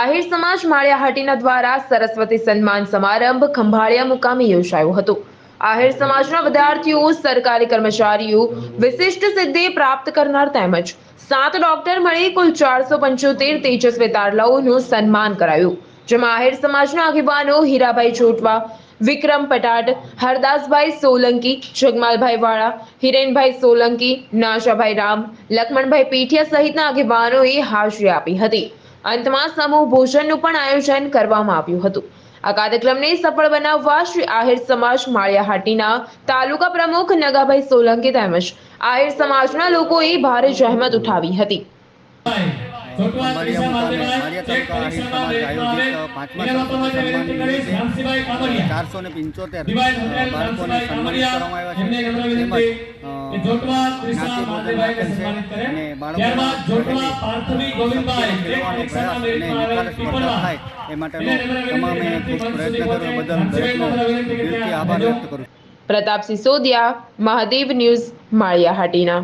આહિર સમાજ માળિયાહાટીના દ્વારા સરસ્વતી સન્માન સમારંભ ખંભાળિયા મુકામે યોજાયો હતો. આહિર સમાજના વિદ્યાર્થીઓ, સરકારી કર્મચારીઓ, વિશિષ્ટ સિદ્ધિ પ્રાપ્ત કરનાર તેમજ સાત ડોક્ટર મળી કુલ ચારસો પંચોતેર તેજસ્વી તારલાઓનું સન્માન કરાયું. જેમાં આહિર સમાજના આગેવાનો હીરાભાઈ ચોટવા, વિક્રમ પટાટ, હરદાસભાઈ સોલંકી, જગમાલભાઈ વાળા, હિરેનભાઈ સોલંકી, નાશાભાઈ રામ, લક્ષ્મણભાઈ પીઠિયા સહિતના આગેવાનોએ હાજરી આપી હતી. અંતમાં સમૂહ ભોજનનું પણ આયોજન કરવામાં આવ્યું હતું. આ કાર્યક્રમને સફળ બનાવવા શ્રી આહિર સમાજ માળિયાહાટીના તાલુકા પ્રમુખ નગાભાઈ સોલંકી તેમજ આહિર સમાજના લોકોએ ભારે જહેમત ઉઠાવી હતી. ચારસો ને પંચોતેર બાળકોને સન્માનિત કરવામાં આવ્યા છે. તેમજ અને થાય એ માટેનો તમામે પ્રયત્ન કરવા બદલ દરેકનો આભાર વ્યક્ત કરું પ્રતાપ સિસોદિયા મહાદેવ ન્યૂઝ માળિયાહાટીના.